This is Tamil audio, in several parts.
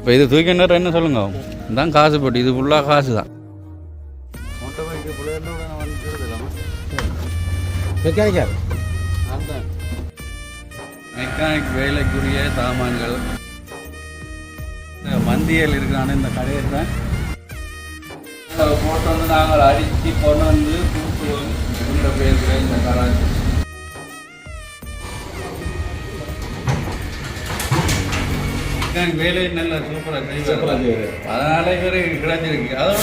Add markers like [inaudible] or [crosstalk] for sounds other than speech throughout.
இப்போ இது தூக்கினர் என்ன சொல்லுங்க? இதான் காசு போட்டு இது ஃபுல்லாக காசு தான் மெக்கானிக்கார் மெக்கானிக் வேலைக்குரிய சாமான்கள். இந்த மந்தியல் இருக்கிறான இந்த கடையை தான் போட்டு வந்து நாங்கள் அடித்து கொண்டு வந்து கொடுத்துருவோம். இந்த பேசுகிற இந்த கராச்சி மெக்கானிக் வேலை நல்லா சூப்பராக செய்வார் அதனால இவர் கிடைச்சிருக்கு. அதோட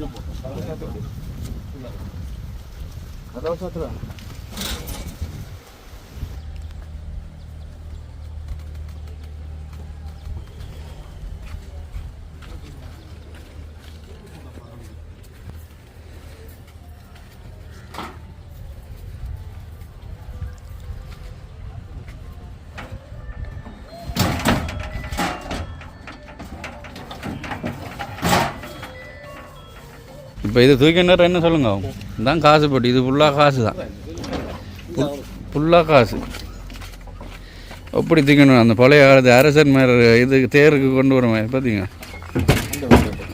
jemput. Kalau satu. Kalau satu. இப்போ இது தூக்கினர் என்ன சொல்லுங்க? இதான் காசு போட்டு இது ஃபுல்லாக காசு தான். ஃபுல்லாக காசு. எப்படி தூக்கணும் அந்த பழைய காலத்து அரசன் மேல இது தேருக்கு கொண்டு வருமே பார்த்தீங்க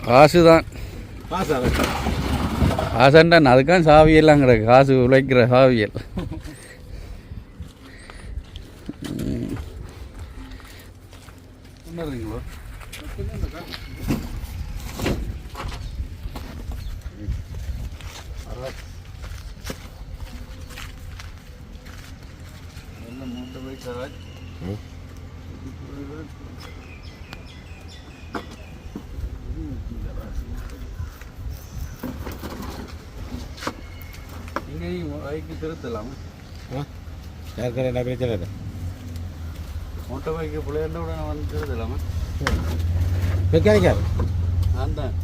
காசு தான். காசுன்றான் அதுக்கான் சாவியெல்லாம் கிடக்கு. காசு உழைக்கிற சாவியல் ங்களோ மூட்டை போய் கராஜ் இங்கேயும் பைக்கு திருத்தலாம் யாருக்கார என்ன பிரச்சனை இல்லை மொட்டை பைக்கு பிள்ளையாண்ட உடனே வந்து திருத்தலாமா? மெக்கானிக்கார் நான் தான்.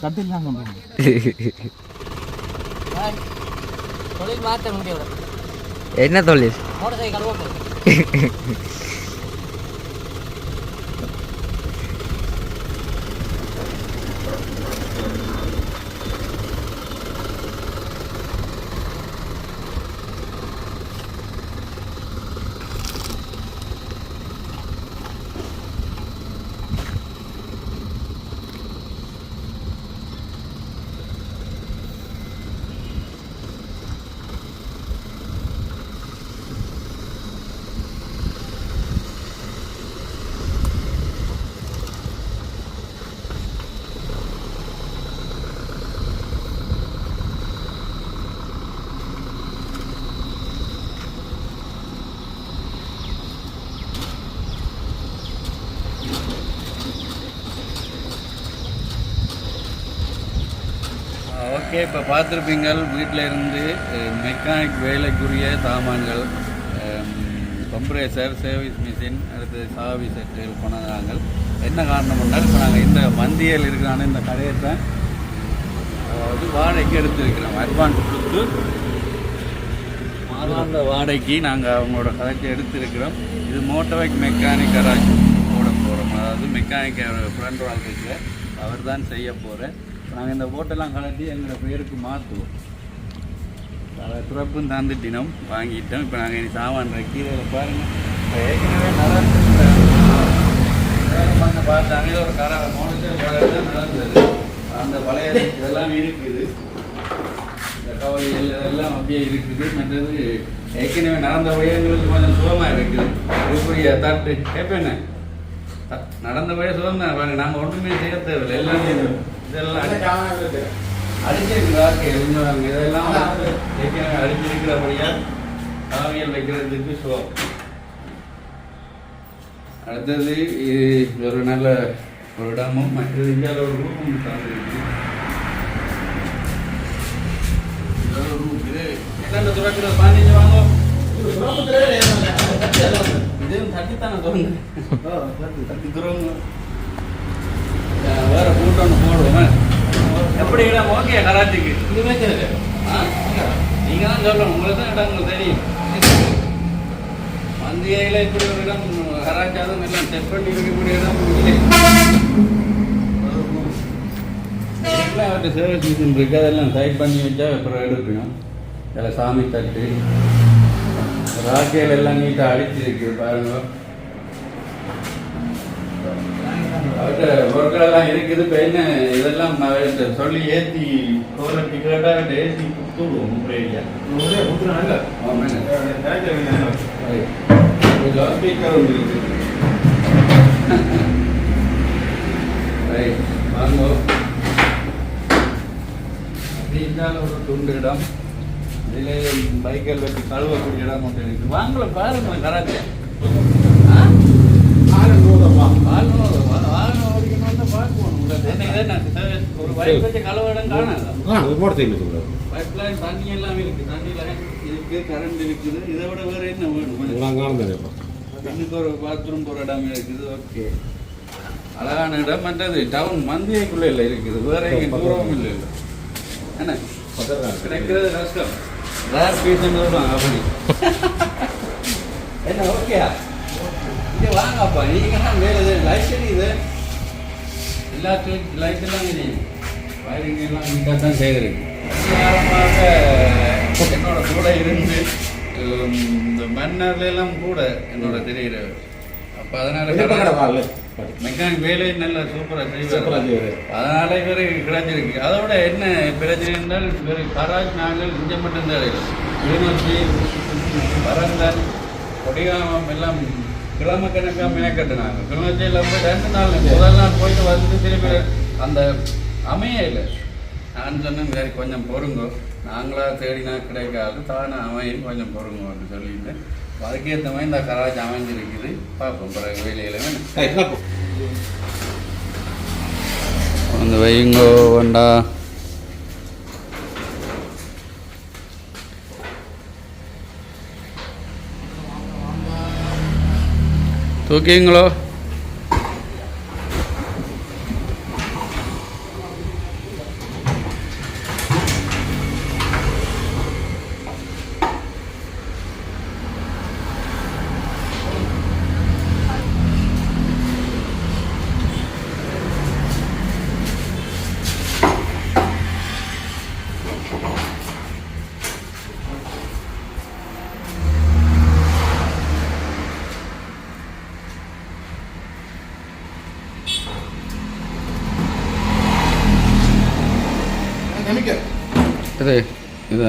அதான் மெக்கானிக் தெரியும் தொழில் மாற்ற முடியாது என்ன தொழில்? மோட்டர் சைக்கிள் [laughs] ஓகே இப்போ பார்த்துருப்பீங்கள் வீட்டில் இருந்து மெக்கானிக் வேலைக்குரிய சாமான்கள் கம்ப்ரேசர் சர்வீஸ் மிஷின் அடுத்து சாவி செட்டு கொண்டாங்க என்ன காரணம் பண்ணால் இப்போ நாங்கள் இந்த மந்தியல் இருக்கிறான இந்த கடையை தான் அதாவது வாடகைக்கு எடுத்திருக்கிறோம். அட்வான்ஸ் கொடுத்து மாதாந்த வாடகைக்கு நாங்கள் அவங்களோட கதைக்கு எடுத்துருக்கிறோம். இது மோட்டோவைக் மெக்கானிக் கராஜ் போட போகிறோம் அதாவது மெக்கானிக் ஃப்ரெண்ட் வாழ்க்கைக்கு அவர் தான் செய்ய போகிறேன் நாங்கள் இந்த ஓட்டெல்லாம் கலட்டி எங்களோட பேருக்கு மாற்றுவோம் அதை துறப்பும் தினம் வாங்கிட்டோம். இப்போ நாங்கள் இனி சாமான் கீழே பாருங்கள் இப்போ ஏற்கனவே நடந்து பார்த்தாங்க. ஒரு கரை மோனத்தில் நடந்தது. அந்த பழைய இதெல்லாம் இருக்குது. இந்த கவலைகள் இதெல்லாம் அப்படியே இருக்குது. மற்றது ஏற்கனவே நடந்த வயங்களுக்கு கொஞ்சம் சுகமாக இருக்குது. அதுக்குரிய தட்டு கேட்பேண்ணே நடந்த போய் சொல்லுங்க நாங்கள் ஒன்றுமே செய்ய தேவையில்லை. எல்லாமே இதெல்லாம் அடி- அடிச்சிருக்குதா இருந்தாங்க இதெல்லாம் ஏற்கனவே அடிச்சிருக்கிறபடியா சாமியல் வைக்கிறதுக்கு ஷோ அடுத்தது இது ஒரு நல்ல ஒரு இடமும் மற்றது இந்தியாவில் ஒரு. இது என்னென்ன துறக்கிறது பாண்டிங்க வாங்க? இதுவும் தட்டித்தானே தோணுங்க தட்டி. துறங்க வேற கூட்டம் எப்படி இடம் ஓகே கராச்சிக்கு ஆ? நீங்க தான் சொல்லணும். உங்களுக்கு தான் இடம் உங்களுக்கு தெரியும். மந்தியில இப்படி ஒரு இடம் கராச்சாரம் எல்லாம் செட் பண்ணி இருக்கக்கூடிய இடம் இல்லை. அவர்கிட்ட சர்வீஸ் மிஷின் இருக்கு. அதெல்லாம் டைப் பண்ணி வச்சா அப்புறம் எடுக்கணும் அதில் சாமி தட்டு ராக்கேல் எல்லாம் நீட்டாக அடிச்சிருக்கு பாருங்க. அவர்கிட்ட பொருட்கள் எல்லாம் இருக்குது என்ன இதெல்லாம் சொல்லி ஏற்றி குவாலிட்டி கேட்டால் அவர்கிட்ட ஏற்றி கொடுத்துடுவோம் முறையா ஸ்பீக்கர் ஒன்று இருக்கு. ரைட் வாங்கோ. அப்படி இருந்தாலும் ஒரு துண்டு இடம் இதிலே பைக்கில் வச்சு கழுவக்கூடிய இடம் ஒன்று இருக்கு. வாங்கல பாருங்க கராத்தே ஒரு பைக் வச்சு கழுவ இடம் காணாதா பைப் லைன் தண்ணி எல்லாம் இருக்கு தண்ணி லைன் இருக்கு கரண்ட் இருக்குது இதை விட வேற என்ன வேணும் இன்னுக்கு ஒரு பாத்ரூம் போகிற இடம் இருக்குது. ஓகே. அழகான இடம். மற்றது டவுன் மந்தியக்குள்ள இல்லை இருக்குது. வேற எங்க தூரமும் இல்லை. இல்லை என்ன கிடைக்கிறது கஷ்டம். ரேர் பீஸ்ன்னு சொல்லுவாங்க அப்படி. [laughs] என்ன ஓகேயா? இங்கே வாங்கப்பா. நீங்க தான் வேலை லைட் இது எல்லா லைட் எல்லாம் தெரியும் வயரிங் எல்லாம் நீட்டாக தான் செய்திருக்கு என்னோட கூட இருந்து இந்த மன்னர்ல எல்லாம் கூட என்னோட தெரியுற அப்போ அதனால மெக்கானிக் வேலையை நல்லா சூப்பராக சூப்பரா செய்வார். அதனால இவர் கிடைச்சிருக்கு. அதோட என்ன பிரச்சனை என்றால் இவர் கராஜ் நாங்கள் இங்கே மட்டும்தான் கிளிநொச்சி பரந்தன் கொடிகாமம் எல்லாம் கிழமை கணக்காக மெனக்கட்டுனாங்க கிளிநொச்சியில் போய் ரெண்டு நாள் முதல் நாள் போயிட்டு வந்து திருப்பி அந்த அமைய இல்லை. நான் சொன்னேன் சரி கொஞ்சம் பொறுங்கோ. நாங்களா தேடினா கிடைக்காது. தானே அமையும். கொஞ்சம் பொறுங்கோ அப்படின்னு சொல்லிட்டு. அதுக்கேற்ற மாதிரி இந்த கராஜ் அமைஞ்சிருக்குது. பார்ப்போம் பிறகு வேலையில் வேணும் வந்து வைங்கோ வேண்டா தூக்கிங்களோ இது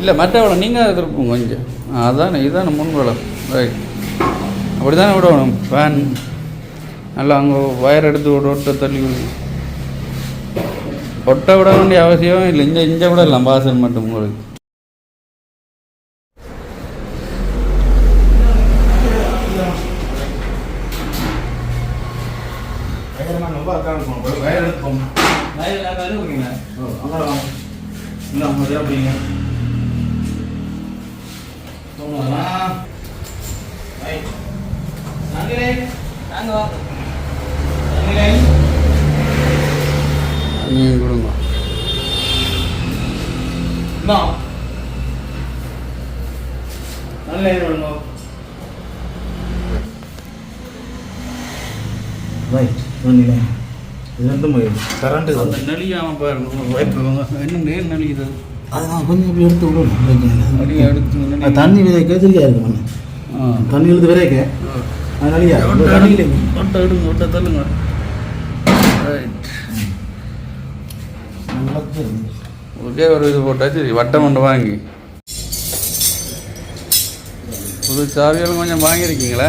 இல்லை மற்றவளை நீங்கள் திருப்புங்க கொஞ்சம் அதான் இதுதான் இதுதானே முன்வளம் ரைட் அப்படி தானே விடணும்? ஃபேன் நல்லா அங்கே வயர் எடுத்து விட ஒட்ட தள்ளி விடு. ஒட்ட விட வேண்டிய அவசியம் இல்லை. இங்கே இங்கே விடலாம் பாசல் மட்டும் உங்களுக்கு. நாங்கள் வாங்க நீங்கள் கொடுங்க. ரைட் சொன்னீங்க இது ரெண்டும் கரண்ட் அந்த நெளியாமல் பாருங்க. வைப்புவாங்க என்ன நேர் நெளிக்குது அதெல்லாம் கொஞ்சம் இப்படி எடுத்து விடணும் பிரச்சனை எடுத்து அது தண்ணி விதைக்க தெரியா இருக்கு மண்ணு ஆ. தண்ணி இழுத்து விதைக்க. அதனாலயா ஒட்ட எடுங்க ஒட்ட தள்ளுங்க. ஓகே ஒரு இது போட்டாச்சு வட்டம் ஒன்று வாங்கி. புது சாவியெல்லாம் கொஞ்சம் வாங்கியிருக்கீங்களா?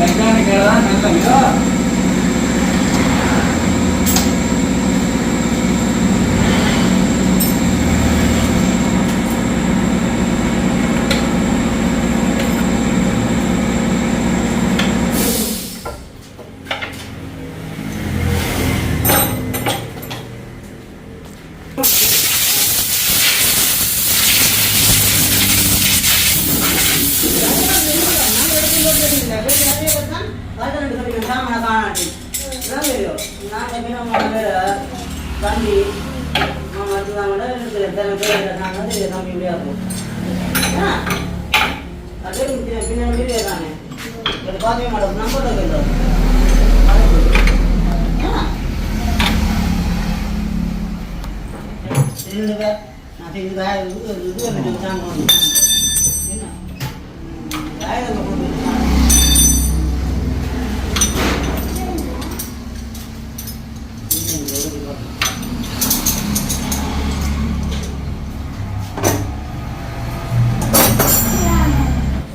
மெக்கானிக்கல் தான் நல்ல நான் எப்பயும் நம்ம பேர் தம்பி நம்ம அதுதான் இருக்கிற எத்தனை பேர் நான் வந்து தம்பி இப்படியா இருக்கும் அதே பின்னாடி வீடியோ தானே இப்போ பார்க்கவே மாட்டோம் நம்பர் தான் ரெண்டு பேர் இது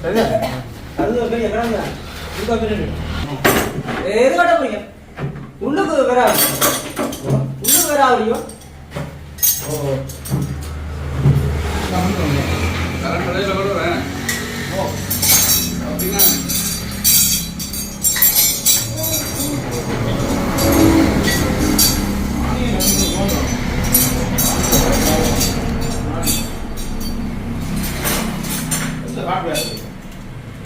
சரியா? அது பெரிய கடங்க இதுக்கா பெரிய எது கட்ட போறீங்க? உள்ளுக்கு வேற உள்ளுக்கு வேற ஓ. கரண்ட் கடையில் கூட ஓ அப்படின்னா. Gracias.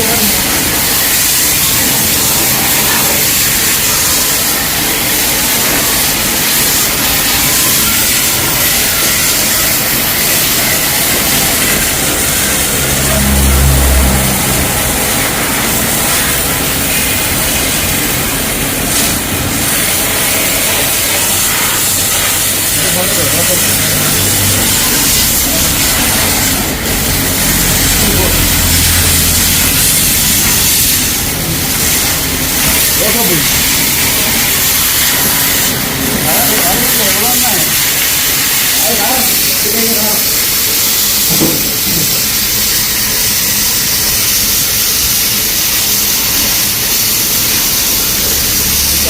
Yeah.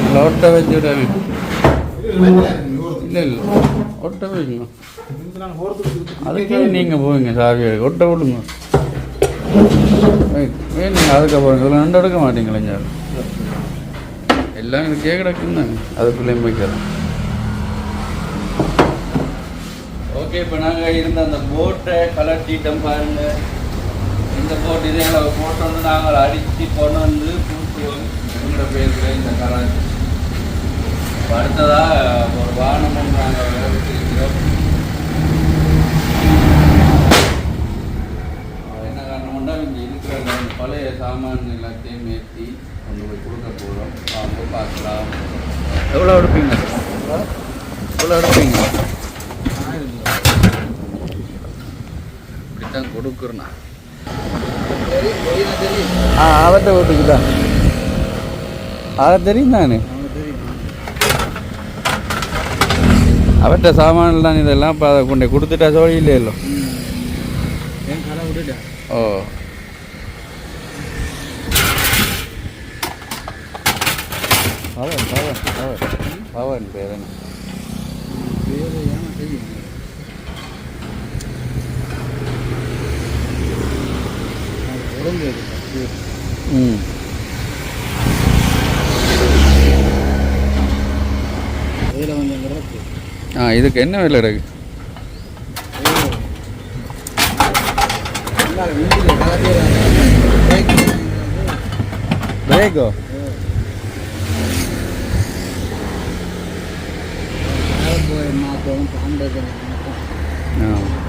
இல்லை ஒட்ட வச்சு விடாது இல்லை இல்லை. ஒட்ட வைங்க அதுக்கே நீங்கள் போவீங்க சாவி. ஒட்ட விடுங்க. ஏன் நீங்கள் அதுக்கப்புறம் இதில் ரெண்டு எடுக்க மாட்டீங்களே சார் எல்லாம் இதுக்கே கிடக்குன்னு அதுக்குள்ளேயும் போய்க்கிறேன் ஓகே இப்போ நாங்கள் இருந்த அந்த போட்டை கலர் டீட்டம் பாருங்கள் இந்த போட்டு இதே அளவு போட்டு வந்து நாங்கள் அடித்து கொண்டு வந்து பூட்டுவோம் எங்களோட பேருக்கு இந்த கராச்சி அடுத்ததாக ஒரு வாகனம் நாங்கள் விளைவிச்சிருக்கிறோம் என்ன காரணம்னா இங்கே இருக்கிற பழைய சாமான் எல்லாத்தையும் ஏற்றி கொண்டு போய் கொடுக்க போகிறோம் வாங்க பார்க்கலாம். எவ்வளோ எடுப்பீங்க? எவ்வளோ எடுப்பீங்க? இப்படித்தான் கொடுக்குறேண்ணா ஆ அவர்கிட்ட வீட்டுக்கு தான். அதை தெரியும் தானே அவர்கிட்ட சாமான்லாம் இதெல்லாம் இப்போ அதை கொண்டு கொடுத்துட்டா சோழி இல்லையோ ஓ. பவன் பவன் பவன். பவன் பேர் என்ன ம் ஆ இதுக்கு என்ன வேலை இருக்கு? பிரேக்கோ ஆ.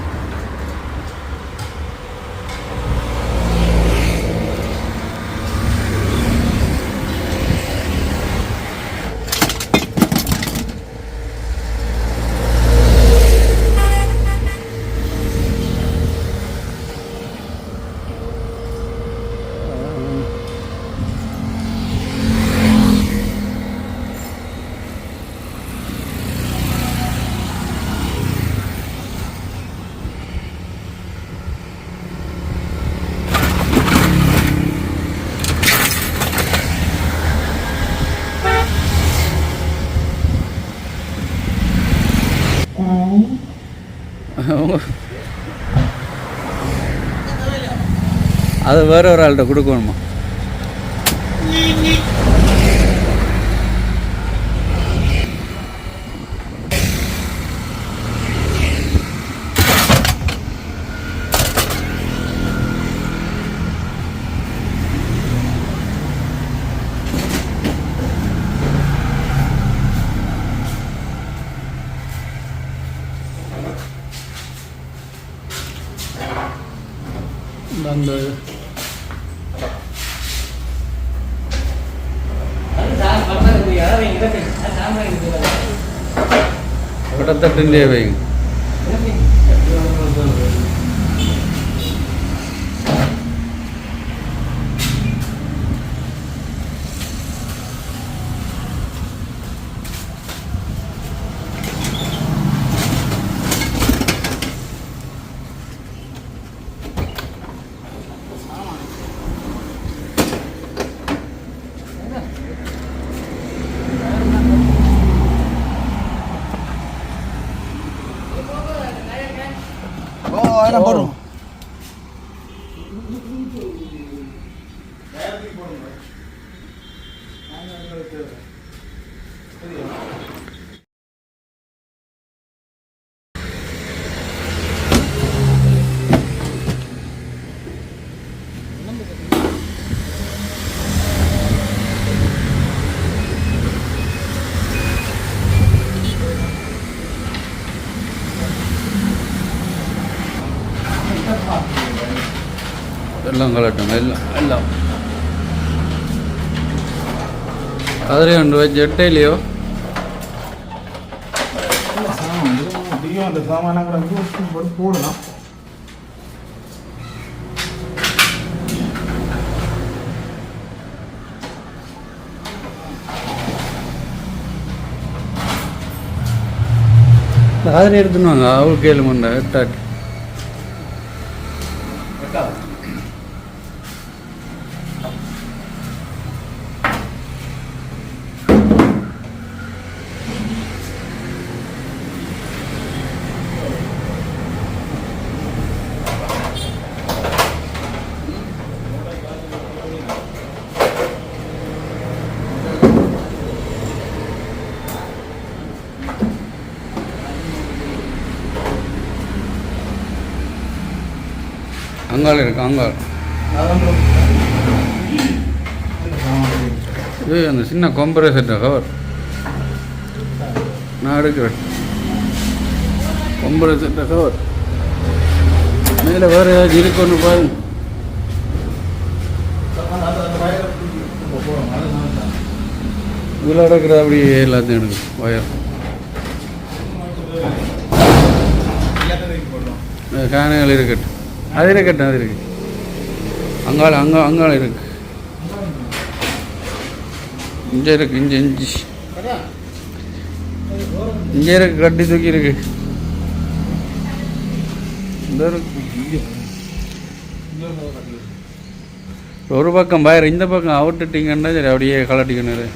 அதை வேற ஒரு ஆள்கிட்ட கொடுக்கணுமா அந்த கிட்டத்தட்ட வைங்க ஓ அதெல்லாம் போடுறோம் എല്ലാം കളയട്ടണം എല്ലാം എല്ലാം അതിലെ കൊണ്ടുപോയി ജട്ടയിലെയോ ಆದರೆ ಇರ್ದು ನಾವು ಕೇಳಿ ಮುಂದೆ ಟಾಟಿ அங்கால இருக்கு அங்கால் இது அந்த சின்ன கொம்பரேசர் கவர் நான் எடுக்கிறேன். கொம்பரேசர் கவர் மேலே வேறு ஏதாச்சும் இருக்குன்னு பாருங்க. இதில் அடக்கிற அப்படி எல்லாத்தையும் எடுக்கும் ஒயர் காணைகள் இருக்கட்டும். அது இருக்கட்டும் அது இருக்கு. அங்கால அங்க அங்கால இருக்கு. இங்கே இருக்கு இஞ்சி இஞ்சி இங்கே இருக்கு கட்டி தூக்கி இருக்கு. இந்த ஒரு பக்கம் பாயிரம் இந்த பக்கம் அவுட்டுட்டிங்கன்னா சரி அப்படியே கலட்டிக்கணும்